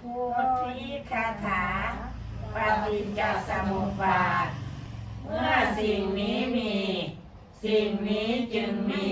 พุทธิคาถาปฏิจจสมุปบาท เมื่อสิ่งนี้มี สิ่งนี้จึงมี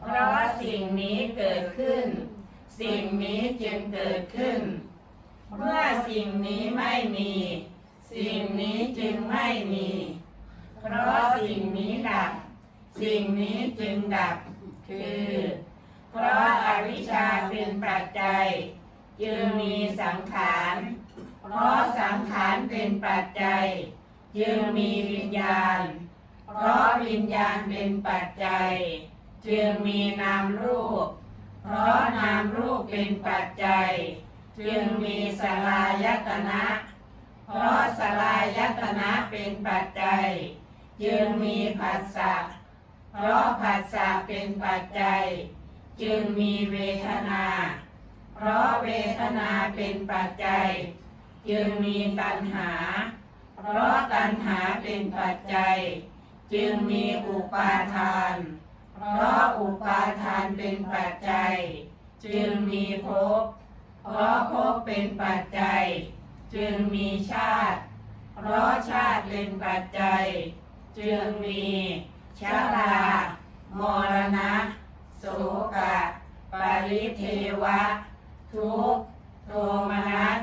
เพราะสิ่งนี้เกิดขึ้น สิ่งนี้จึงเกิดขึ้น เมื่อสิ่งนี้ไม่มี สิ่งนี้จึงไม่มี เพราะสิ่งนี้ดับ สิ่งนี้จึงดับ คือ เพราะอาวิชชาเป็นปัจจัย จึงมีสังขาร เพราะสังขารเป็นปัจจัย จึงมีวิญญาณ เพราะวิญญาณเป็นปัจจัย จึงมีนามรูป เพราะนามรูปเป็นปัจจัย จึงมีสลายตนะ เพราะสลายตนะเป็นปัจจัย จึงมีผัสสะ เพราะผัสสะเป็นปัจจัย จึงมีเวทนา เพราะเวทนาเป็นปัจจัย จึงมีตัณหา เพราะตัณหาเป็นปัจจัย จึงมีอุปาทาน เพราะอุปาทานเป็นปัจจัย จึงมีภพเพราะภพเป็นปัจจัย จึงมีชาติ เพราะชาติเป็นปัจจัย จึงมีชรามรณะโสกะ ปริเทวะ ทุกโทมนัส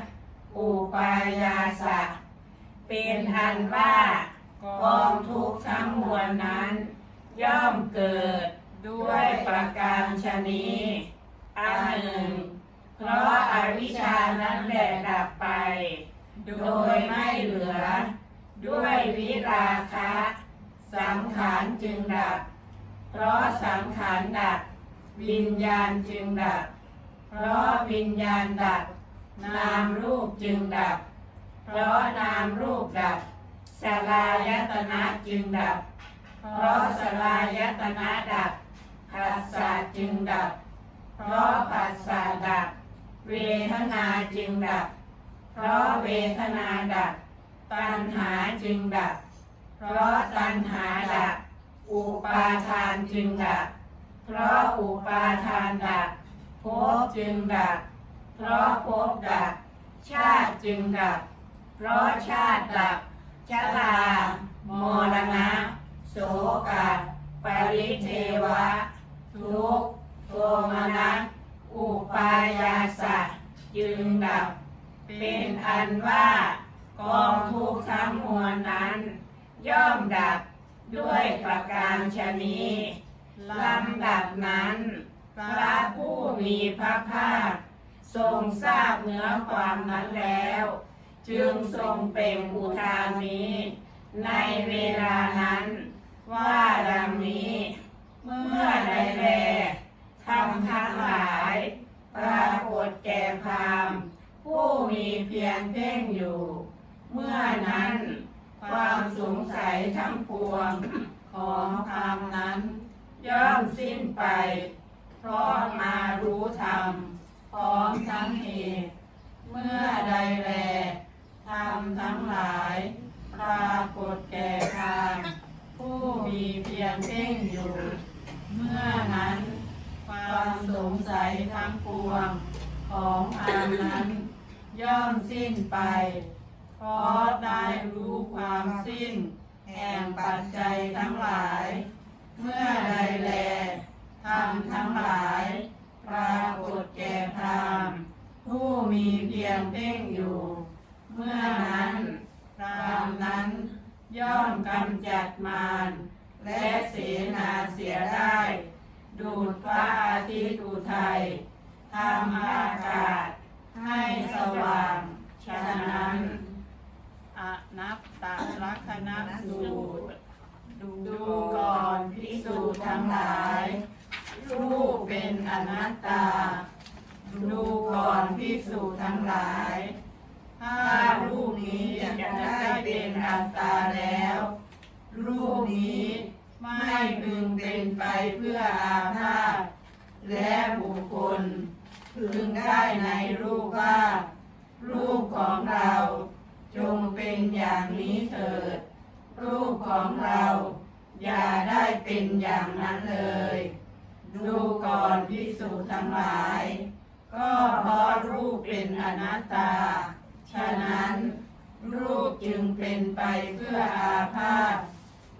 อุปายาสะ เป็นอันว่ากองทุกข์ทั้งมวลนั้น ย่อมเกิดด้วยประการชนีอันหนึ่ง เพราะอาวิชานั้นแหลดับไป โดยไม่เหลือ ด้วยวิราคะ สังขารจึงดับ เพราะสังขารดับ วิญญาณจึงดับ เพราะวิญญาณดับ นามรูปจึงดับ เพราะนามรูปดับสลายตนะจึงดับ เพราะสลายตนะดับผัสสะจึงดับ เพราะผัสสะดับ เวทนาจึงดับ เพราะเวทนาดับ ตัณหาจึงดับ เพราะตัณหาดับ อุปาทานจึงดับ เพราะอุปาทานดับ ภพจึงดับ เพราะภพดับ ชาติจึงดับ เพราะชาติดับชรามรณะ โสกะปริเทวะ ทุกโทมนัสอุปายาสะจึงดับ เป็นอันว่ากองทุกข์ทั้งมวลนั้น ย่อมดับด้วยประการชนีลำดับนั้น พระผู้มีพระภาค ทรงทราบเนื้อความนั้นแล้ว จึงทรงเปล่งอุทานนี้ ในเวลานั้น ว่าดังนี้ เมื่อใดแลทำทั้งหลาย ปรากฏแก่พามผู้มีเพียงเพ่งอยู่ เมื่อนั้น ความสงสัยทั้งปวงของพามนั้น ย่อมสิ้นไป ราะมารู้ธรรมพร้อมทั้งเหตุ เมื่อใดแลธรรมทั้งหลายปรากฏแก่พรามผู้มีเพียงเพ่งอยู่ เมื่อนั้นความสงสัยทั้งปวงของพรามนั้นย่อมสิ้นไป เพราะได้รู้ความสิ้น แห่งปัจจัยทั้งหลาย เมื่อใดแล ธรรมทั้งหลาย ปรากฏแก่พรามผู้มีเพียงเพ่งอยู่ เมื่อนั้นพรามนั้นย่อมกำจัดมารและเสนาเสียได้ ดูดพระอาทิตย์อุทัยทำอากาศ ให้สว่าง ฉะนั้นอนัตตลักษณะสูตรดูก่อนพิสูจน์ทั้งหลาย รูปเป็นอนัตตา ดูก่อนพิสูจน์ทั้งหลายถ้ารูปนี้จะได้เป็นอัตตาแล้ว รูปนี้ไม่พึงเป็นไปเพื่ออาพาธและบุคคลพึงได้ในรูปว่า รูปของเราจงเป็นอย่างนี้เถิด รูปของเรา อย่าได้เป็นอย่างนั้นเลย ดูก่อนพิสูจทั้งหลาย ก็เพราะรูปเป็นอนัตตา ฉะนั้น รูปจึงเป็นไปเพื่ออาพาธ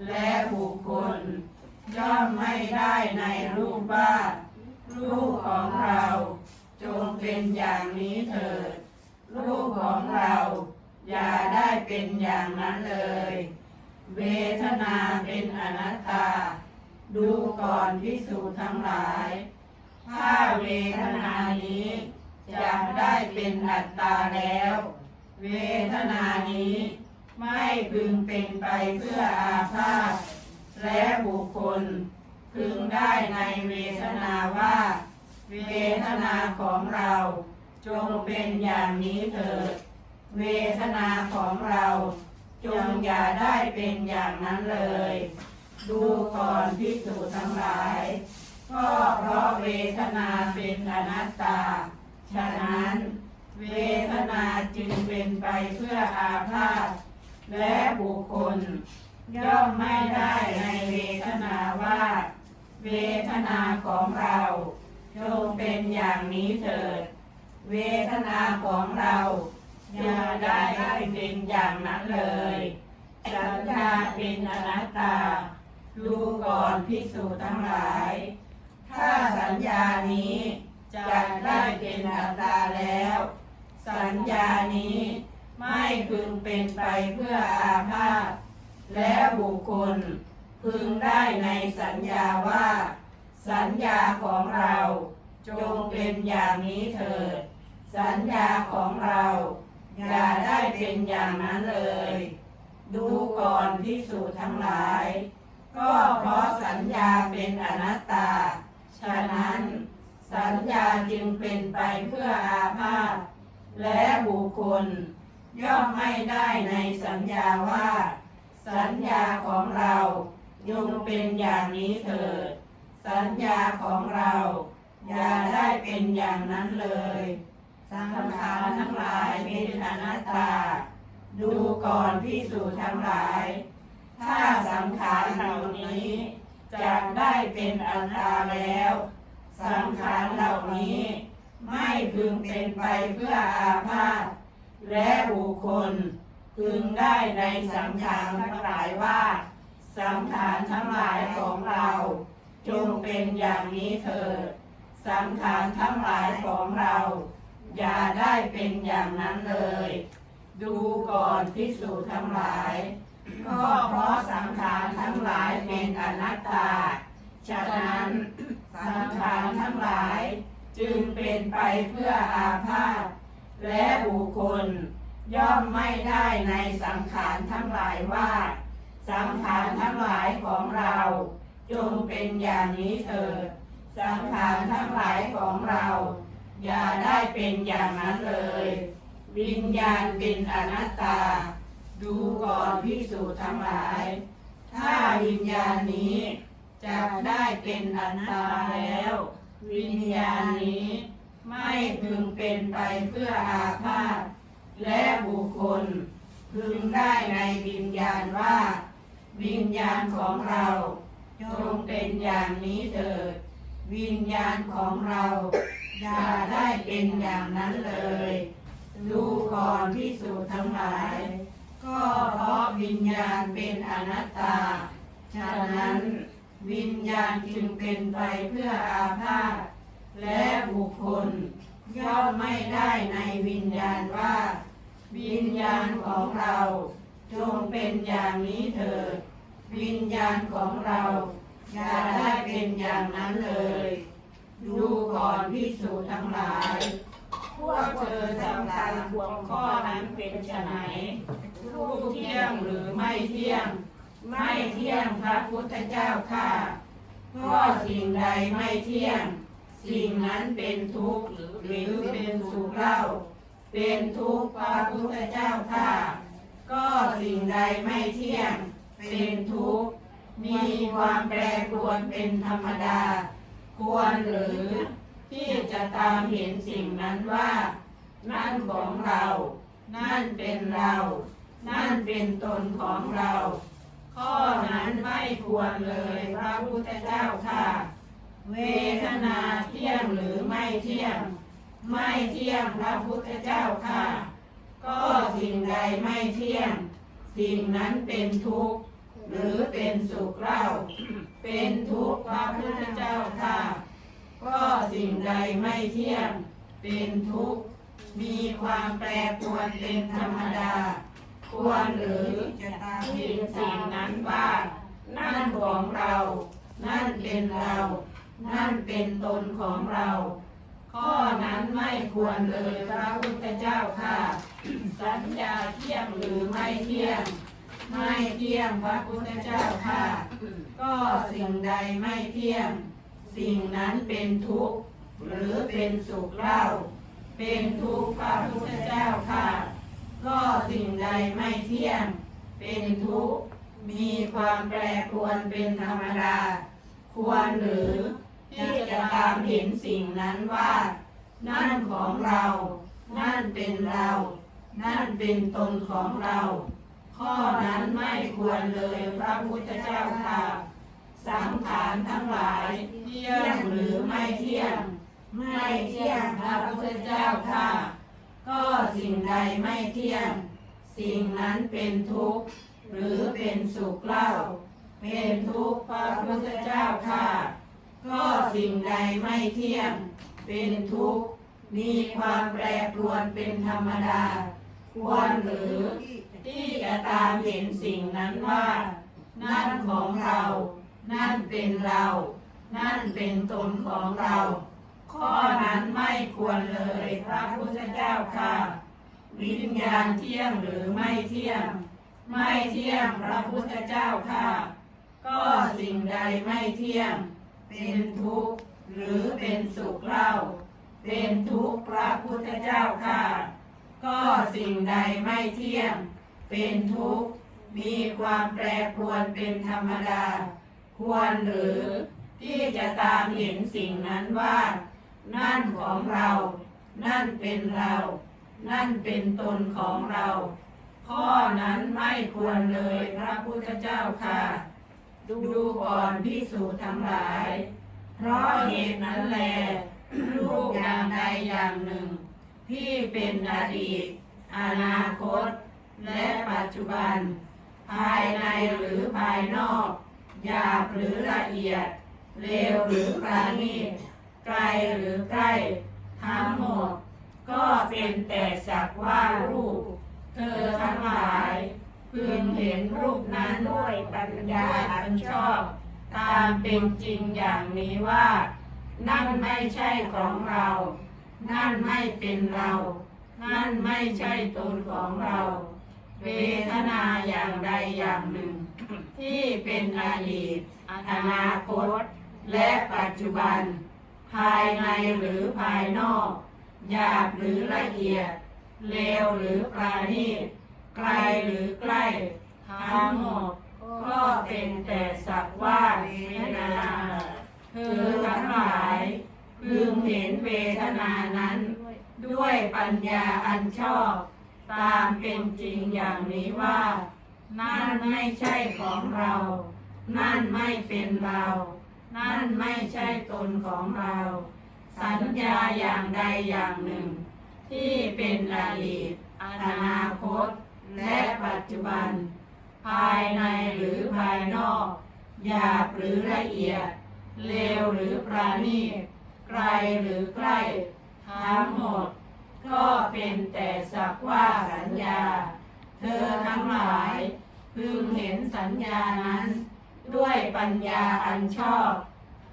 และบุคคล ย่อมไม่ได้ในรูปว่า รูปของเราจงเป็นอย่างนี้เถิด รูปของเรา อย่าได้เป็นอย่างนั้นเลย เวทนาเป็นอนัตตา ดูก่อนพิสูจน์ทั้งหลาย ถ้าเวทนานี้จะได้เป็นอัตตาแล้ว เวทนานี้ ไม่พึงเป็นไปเพื่ออาพาธและบุคคล พึงได้ในเวทนาว่า เวทนาของเราจงเป็นอย่างนี้เถิด เวทนาของเรา จงอย่าได้เป็นอย่างนั้นเลย ดูก่อนพิสูจทั้งหลาย ก็เพราะเวทนาเป็นอนัตตา ฉะนั้น เวทนาจึงเป็นไปเพื่ออาพาธและบุคคล ย่อมไม่ได้ในเวทนาว่า เวทนาของเราจงเป็นอย่างนี้เถิด เวทนาของเราอย่าได้เป็นอย่างนั้นเลยสัญญาเป็นอนัตตา ดูก่อนพิสูจน์ทั้งหลาย ถ้าสัญญานี้จะได้เป็นอัตตาแล้ว สัญญานี้ไม่พึงเป็นไปเพื่ออาพาธและบุคคลพึงได้ในสัญญาว่า สัญญาของเราจงเป็นอย่างนี้เถิด สัญญาของเราอย่าได้เป็นอย่างนั้นเลย ดูก่อนพิสูจน์ทั้งหลาย ก็เพราะสัญญาเป็นอนัตตา ฉะนั้น สัญญาจึงเป็นไปเพื่ออาพาธและบุคคล ย่อมไม่ได้ในสัญญาว่า สัญญาของเรายงเป็นอย่างนี้เถิด สัญญาของเราอย่าได้เป็นอย่างนั้นเลยสังขารทั้งหลายเป็นอนัตตา ดูก่อนพิสูจน์ทั้งหลาย ถ้าสังขารเหล่านี้จะได้เป็นอัตตาแล้ว สังขารเหล่านี้ ไม่พึงเป็นไปเพื่ออาพาธและบุคคลพึงได้ในสังขารทั้งหลายว่า สังขารทั้งหลายของเรา จงเป็นอย่างนี้เถิดสังขารทั้งหลายของเรา อย่าได้เป็นอย่างนั้นเลย ดูก่อนพิสูจน์ทั้งหลาย ก็เพราะสังขารทั้งหลายเป็นอนัตตา ฉะนั้นสังขารทั้งหลายจึงเป็นไปเพื่ออาพาธและบุคคลย่อมไม่ได้ในสังขารทั้งหลายว่า สังขารทั้งหลายของเรา จงเป็นอย่างนี้เถิดสังขารทั้งหลายของเรา อย่าได้เป็นอย่างนั้นเลย วิญญาณเป็นอนัตตา ดูก่อนพิสูจน์ทั้งหลาย ถ้าวิญญาณนี้จะได้เป็นอนัตตาแล้ว วิญญาณนี้ ไม่พึงเป็นไปเพื่ออาพาธและบุคคล พึงได้ในวิญญาณว่า วิญญาณของเราจงเป็นอย่างนี้เถิด วิญญาณของเราอย่าได้เป็นอย่างนั้นเลย ดูก่อนพิสูจน์ทั้งหลาย ก็เพราะวิญญาณเป็นอนัตตา ฉะนั้นวิญญาณจึงเป็นไปเพื่ออาพาธและบุคคล ย่อมไม่ได้ในวิญญาณว่า วิญญาณของเราจงเป็นอย่างนี้เถิดวิญญาณของเราอย่าได้เป็นอย่างนั้นเลย ดูก่อนพิสูจน์ทั้งหลาย วกเธอสำคัญห่วงข้อนั้นเป็นไฉนรูปเที่ยงหรือไม่เที่ยง ไม่เที่ยงพระพุทธเจ้าค่ะก็สิ่งใดไม่เที่ยง สิ่งนั้นเป็นทุกข์หรือเป็นสุขเล่า เป็นทุกข์พระพุทธเจ้าค่ะ ก็สิ่งใดไม่เที่ยง เป็นทุกข์มีความแปรปรวนเป็นธรรมดา ควรหรือ ที่จะตามเห็นสิ่งนั้นว่า นั่นของเรา นั่นเป็นเรา นั่นเป็นตนของเรา ข้อนั้นไม่ควรเลยพระพุทธเจ้าค่ะ เวทนาเที่ยงหรือไม่เที่ยง ไม่เที่ยงพระพุทธเจ้าค่ะ ก็สิ่งใดไม่เที่ยง สิ่งนั้นเป็นทุกข์หรือเป็นสุขเล่า เป็นทุกข์พระพุทธเจ้าค่ะ ก็สิ่งใดไม่เที่ยง เป็นทุกข์ มีความแปรปรวนเป็นธรรมดา ควรหรือจะตามเห็นสิ่งนั้นว่า นั่นของเรา นั่นเป็นเรา นั่นเป็นตนของเรา ข้อนั้นไม่ควรเลยพระพุทธเจ้าค่ะ สัญญาเที่ยงหรือไม่เที่ยง ไม่เที่ยงพระพุทธเจ้าค่ะ ก็สิ่งใดไม่เที่ยง สิ่งนั้นเป็นทุกข์ หรือเป็นสุขเล่า เป็นทุกข์พระพุทธเจ้าค่ะ ก็สิ่งใดไม่เที่ยง เป็นทุกข์ มีความแปรปรวนเป็นธรรมดา ควรหรือที่จะตามเห็นสิ่งนั้นว่า นั่นของเรา นั่นเป็นเรา นั่นเป็นตนของเรา ข้อนั้นไม่ควรเลยพระพุทธเจ้าค่ะ สังขารทั้งหลายเที่ยงหรือไม่เที่ยง ไม่เที่ยงพระพุทธเจ้าค่ะ ก็สิ่งใดไม่เที่ยง สิ่งนั้นเป็นทุกข์หรือเป็นสุขเล่า เป็นทุกข์พระพุทธเจ้าค่ะ ก็สิ่งใดไม่เที่ยง เป็นทุกข์มีความแปรปรวนเป็นธรรมดา ควรหรือที่จะตามเห็นสิ่งนั้นว่า นั่นของเรา นั่นเป็นเรา นั่นเป็นตนของเรา ข้อนั้นไม่ควรเลยพระพุทธเจ้าค่ะ วิญญาณเที่ยงหรือไม่เที่ยง ไม่เที่ยงพระพุทธเจ้าค่ะ ก็สิ่งใดไม่เที่ยง เป็นทุกข์หรือเป็นสุขเล่า เป็นทุกข์พระพุทธเจ้าค่ะ ก็สิ่งใดไม่เที่ยง เป็นทุกข์มีความแปรปรวนเป็นธรรมดา ควรหรือ ที่จะตามเห็นสิ่งนั้นว่า นั่นของเรา นั่นเป็นเรา นั่นเป็นตนของเรา ข้อนั้นไม่ควรเลยพระพุทธเจ้าค่ะ ดูก่อนพิสูจน์ทั้งหลาย เพราะเหตุนั้นแลรูปอย่างใดอย่างหนึ่ง ที่เป็นอดีต อนาคต และปัจจุบัน ภายในหรือภายนอก หยาบหรือละเอียด เร็วหรือปราณีตไกลหรือใกล้ทั้งหมด ก็เป็นแต่สักว่ารูป เธอทั้งหลายพึงเห็นรูปนั้นด้วยปัญญาอันชอบ ตามเป็นจริงอย่างนี้ว่า นั่นไม่ใช่ของเรา นั่นไม่เป็นเรา นั่นไม่ใช่ตนของเรา เวทนาอย่างใดอย่างหนึ่ง ที่เป็นอดีต อนาคต และปัจจุบัน ภายในหรือภายนอกหยาบหรือละเอียดเลวหรือปราณีตไกลหรือใกล้ทั้งหมดก็เป็นแต่สักว่าเวทนาเธอทั้งหลายพึงเห็นเวทนานั้น ด้วยปัญญาอันชอบ ตามเป็นจริงอย่างนี้ว่า นั่นไม่ใช่ของเรา นั่นไม่เป็นเรา นั่นไม่ใช่ตนของเรา สัญญาอย่างใดอย่างหนึ่ง ที่เป็นอดีต อนาคต และปัจจุบัน ภายในหรือภายนอกหยาบหรือละเอียด เลวหรือปราณีตไกลหรือใกล้ ทั้งหมด ก็เป็นแต่สักว่าสัญญา เธอทั้งหลาย พึงเห็นสัญญานั้น ด้วยปัญญาอันชอบ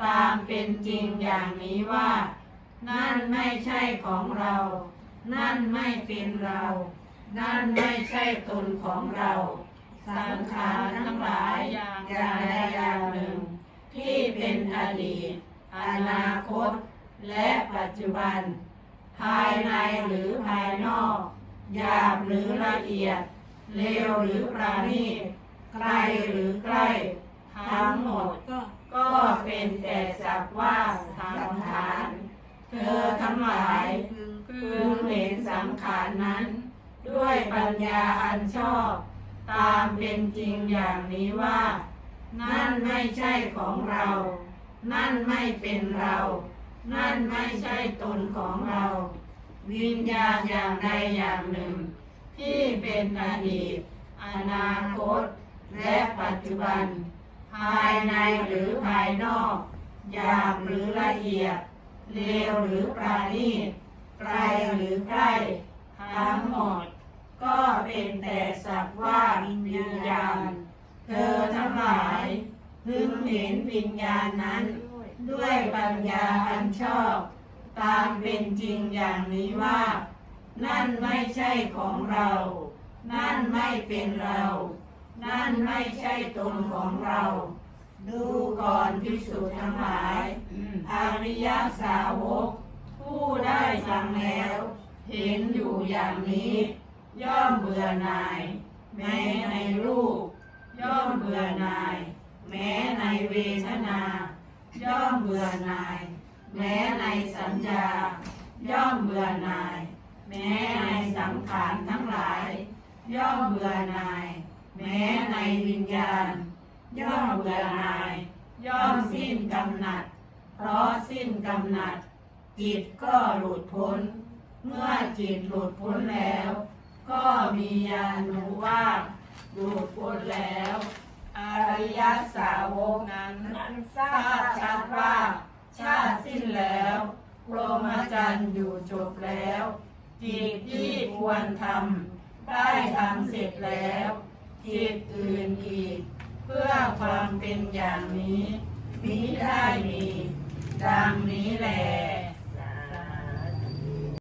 ตามเป็นจริงอย่างนี้ว่า นั่นไม่ใช่ของเรา นั่นไม่เป็นเรา นั่นไม่ใช่ตนของเรา สังขารทั้งหลายอย่างใดอย่างหนึ่ง ที่เป็นอดีต อนาคต และปัจจุบัน ภายในหรือภายนอก หยาบหรือละเอียด เลวหรือปราณีตไกลหรือใกล้ ทั้งหมดก็เป็นแต่สักว่าสังขาร เธอทั้งหลายพึงเห็นสังขารนั้น ด้วยปัญญาอันชอบ ตามเป็นจริงอย่างนี้ว่า นั่นไม่ใช่ของเรา นั่นไม่เป็นเรา นั่นไม่ใช่ตนของเรา วิญญาณอย่างใดอย่างหนึ่ง ที่เป็นอดีต อนาคต และปัจจุบัน ภายในหรือภายนอกหยาบหรือละเอียดเลวหรือปราณีตไกลหรือใกล้ทั้งหมด ก็เป็นแต่สักว่าวิญญาณ เธอทั้งหลายพึงเห็นวิญญาณนั้น ด้วยปัญญาอันชอบ ตามเป็นจริงอย่างนี้ว่า นั่นไม่ใช่ของเรา นั่นไม่เป็นเรา นั่นไม่ใช่ตนของเรา ดูก่อนพิสุทั้งหลายอริยสาวก ผู้ได้ฟังแล้ว เห็นอยู่อย่างนี้ ย่อมเบื่อหน่าย แม้ในรูป ย่อมเบื่อหน่าย แม้ในเวทนา ย่อมเบื่อหน่าย แม้ในสัญญา ย่อมเบื่อหน่าย แม้ในสังขารทั้งหลาย ย่อมเบื่อหน่าย แม้ในวิญญาณ ย่อมเบื่อหน่าย ย่อมสิ้นกำหนัด เพราะสิ้นกำหนัด จิตก็หลุดพ้น เมื่อจิตหลุดพ้นแล้ว ก็มีญาณรู้ว่าหลุดพ้นแล้ว อริยสาวกนั้นทราบชัดว่า ชาติสิ้นแล้วพรหมจรรย์อยู่จบแล้วจิตที่ควรทำได้ทำเสร็จแล้วจิตอื่นอีก เพื่อความเป็นอย่างนี้มิได้มีดังนี้แหละ